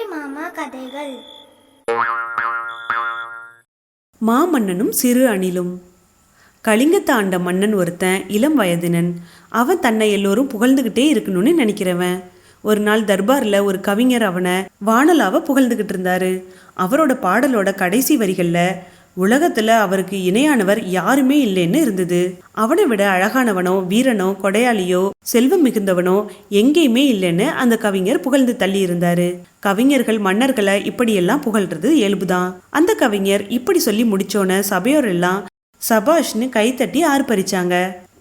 அம்புலி மாமா கதைகள். மாமன்னனும் சிறு அணிலும். கலிங்கத்தை ஆண்ட மன்னன் ஒருத்தன் இளம் வயதினன். அவன் தன்னை எல்லோரும் புகழ்ந்துகிட்டே இருக்கணும்னு நினைக்கிறவன். ஒரு நாள் தர்பார்ல ஒரு கவிஞர் அவனை வானலாவ புகழ்ந்துகிட்டு இருந்தாரு அவரோட பாடலோட கடைசி வரிகள்ல உலகத்துல அவருக்கு இணையானவர் யாருமே இல்லைன்னு இருந்தது. அவனை விட அழகானவனோ வீரனோ கொடையாளியோ செல்வம் மிகுந்தவனோ எங்கேயுமே இல்லைன்னு அந்த கவிஞர் புகழ்ந்து தள்ளி இருந்தாரு கவிஞர்கள் மன்னர்களை இப்படியெல்லாம் புகழ்றது இயல்புதான். அந்த கவிஞர் இப்படி சொல்லி முடிச்சோன்ன சபையோர் எல்லாம் சபாஷ்னு கைத்தட்டி ஆர்ப்பரிச்சாங்க.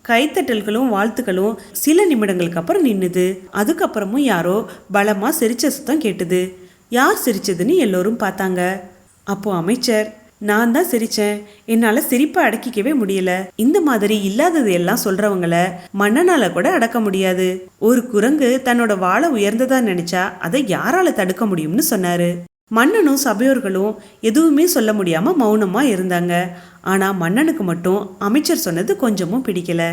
கைத்தட்டல்களும் வாழ்த்துக்களும் சில நிமிடங்களுக்கு அப்புறம் நின்னுது. அதுக்கப்புறமும் யாரோ பலமா சிரிச்ச சத்தம் கேட்டுது. யார் சிரிச்சதுன்னு எல்லோரும் பார்த்தாங்க. அப்போ அமைச்சர் நான் தான் சிரிச்சேன். என்னால சிரிப்பை அடக்கிக்கவே முடியல. இந்த மாதிரி இல்லாதது எல்லாம் சொல்றவங்கள மன்னனால கூட அடக்க முடியாது. ஒரு குரங்கு தன்னோட வாழை உயர்ந்ததா நினைச்சா அதை யாரால தடுக்க முடியும்னு சொன்னாரு. மன்னனும் சபையோர்களும் எதுவுமே சொல்ல முடியாம மௌனமா இருந்தாங்க. ஆனா மன்னனுக்கு மட்டும் அமைச்சர் சொன்னது கொஞ்சமும் பிடிக்கல.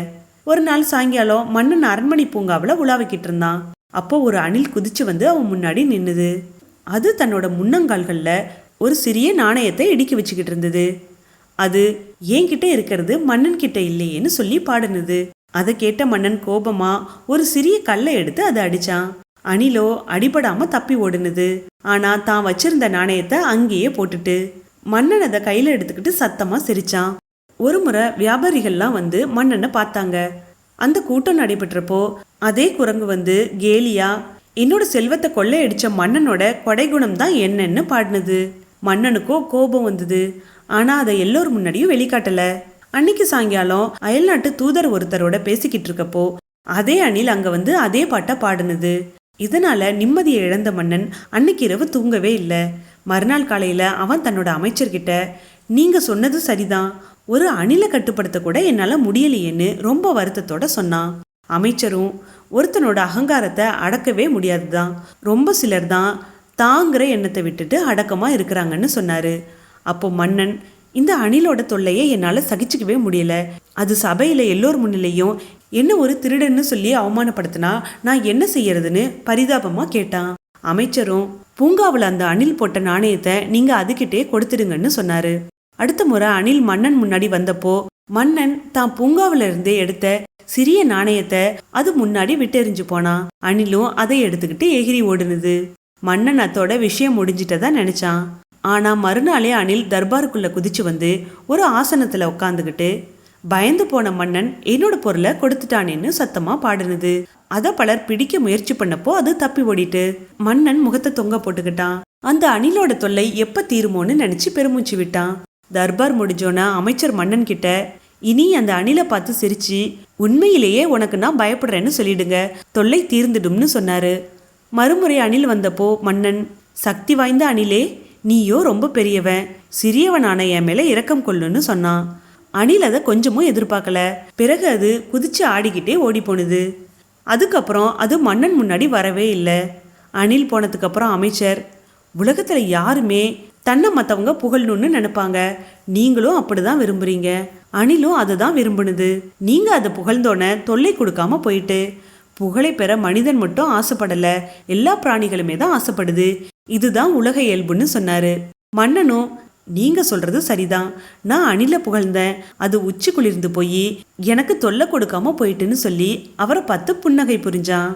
ஒரு நாள் சாயங்காலம் மன்னன் அரண்மனை பூங்காவில் உலாவிக்கிட்டு இருந்தான். அப்போ ஒரு அணில் குதிச்சு வந்து அவன் முன்னாடி நின்னுது. அது தன்னோட முன்னங்கால்களில் ஒரு சிறிய நாணயத்தை இடுக்கி வச்சுக்கிட்டு இருந்தது. அது என்கிட்ட இருக்கிறது மன்னன் கிட்ட இல்லையேன்னு சொல்லி பாடுனது. அதை கேட்ட மன்னன் கோபமா ஒரு சிறிய கல்லை எடுத்து அதை அடிச்சான். அணிலோ அடிபடாம தப்பி ஓடுனது. ஆனா தான் வச்சிருந்த நாணயத்தை அங்கேயே போட்டுட்டு. மன்னன் அதை கையில எடுத்துக்கிட்டு சத்தமா சிரிச்சான். ஒரு முறை வியாபாரிகள்லாம் வந்து மன்னனை பார்த்தாங்க. அந்த கூட்டம் நடைபெற்றப்போ அதே குரங்கு வந்து கேலியா என்னோட செல்வத்தை கொள்ளையடிச்ச மன்னனோட கொடைகுணம் தான் என்னன்னு பாடினது. மன்னனுக்கோ கோபம் வந்தது. ஆனால் அதை எல்லோரும் முன்னாடியும் வெளிக்காட்டல. அன்னைக்கு சாயங்காலம் அயல்நாட்டு தூதர் ஒருத்தரோட பேசிக்கிட்டு இருக்கப்போ அதே அணில் அங்கே வந்து அதே பாட்டை பாடுனது. இதனால நிம்மதியை இழந்த மன்னன் அன்னைக்கு இரவு தூங்கவே இல்லை. மறுநாள் காலையில் அவன் தன்னோட அமைச்சர்கிட்ட நீங்கள் சொன்னது சரிதான். ஒரு அணிலை கட்டுப்படுத்த கூட என்னால் முடியலையேன்னு ரொம்ப வருத்தத்தோட சொன்னான். அமைச்சரும் ஒருத்தனோட அகங்காரத்தை அடக்கவே முடியாதுதான். ரொம்ப சிலர் தான் தாங்கிற எண்ணத்தை விட்டுட்டு அடக்கமாக இருக்கிறாங்கன்னு சொன்னார். அப்போ மன்னன் இந்த அணிலோட தொல்லையை என்னால் சகிச்சுக்கவே முடியல. அது சபையில் எல்லோர் முன்னிலையும் என்ன ஒரு திருடன்னு சொல்லி அவமானப்படுத்தினா நான் என்ன செய்யறதுன்னு பரிதாபமாக கேட்டான். அமைச்சரும் பூங்காவில் அந்த அணில் போட்ட நாணயத்தை நீங்கள் அதுக்கிட்டே கொடுத்துடுங்கன்னு சொன்னார். அடுத்த முறை அணில் மன்னன் முன்னாடி வந்தப்போ மன்னன் தான் பூங்காவில இருந்தே எடுத்த சிறிய நாணயத்தை அது முன்னாடி விட்டெறிஞ்சு போனான். அணிலும் அதை எடுத்துக்கிட்டு எகிரி ஓடுனது. மன்னன் அத்தோட விஷயம் முடிஞ்சிட்டதா நினைச்சான். ஆனா மறுநாளே அணில் தர்பாருக்குள்ள குதிச்சு வந்து ஒரு ஆசனத்துல உட்காந்துக்கிட்டு பயந்து போன மன்னன் என்னோட பொருளை கொடுத்துட்டானேன்னு சத்தமா பாடுனது. அத பலர் பிடிக்க முயற்சி பண்ணப்போ அது தப்பி ஓடிட்டு. மன்னன் முகத்தை தொங்க போட்டுக்கிட்டான். அந்த அணிலோட தொல்லை எப்ப தீருமோன்னு நினைச்சு பெருமூச்சு விட்டான். தர்பார் முடிஞ்சோன்னா அமைச்சர் மன்னன் கிட்ட இனி அந்த அணிலை பார்த்து சிரிச்சு உண்மையிலேயே உனக்கு நான் பயப்படுறேன்னு சொல்லிடுங்க. தொல்லை தீர்ந்துடும்னு சொன்னாரு. மறுமுறை அணில் வந்தப்போ மன்னன் சக்தி வாய்ந்த அணிலே நீயோ ரொம்ப பெரியவன் சிறியவனான என் மேலே இரக்கம் கொள்ளுன்னு சொன்னான். அணில் அதை கொஞ்சமும் எதிர்பார்க்கல. பிறகு அது குதிச்சு ஆடிக்கிட்டே ஓடி போனுது அதுக்கப்புறம் அது மன்னன் முன்னாடி வரவே இல்லை. அணில் போனதுக்கப்புறம் அமைச்சர் உலகத்தில் யாருமே தன்னை மற்றவங்க புகழணும்னு நினைப்பாங்க. நீங்களும் அப்படி தான் விரும்புறீங்க. அணிலும் அதை தான் விரும்புனுது. நீங்கள் அதை புகழ்ந்தோன தொல்லை கொடுக்காம போயிட்டு புகழை பெற மனிதன் மட்டும் ஆசைப்படல. எல்லா பிராணிகளுமே தான் ஆசைப்படுது. இதுதான் உலக இயல்புன்னு சொன்னாரு. மன்னனும் நீங்க சொல்றது சரிதான். நான் அணில புகழ்ந்தேன். அது உச்சி குளிர்ந்து போய் எனக்கு தொல்லை கொடுக்காம போயிட்டுன்னு சொல்லி அவரை பார்த்து புன்னகை புரிஞ்சான்.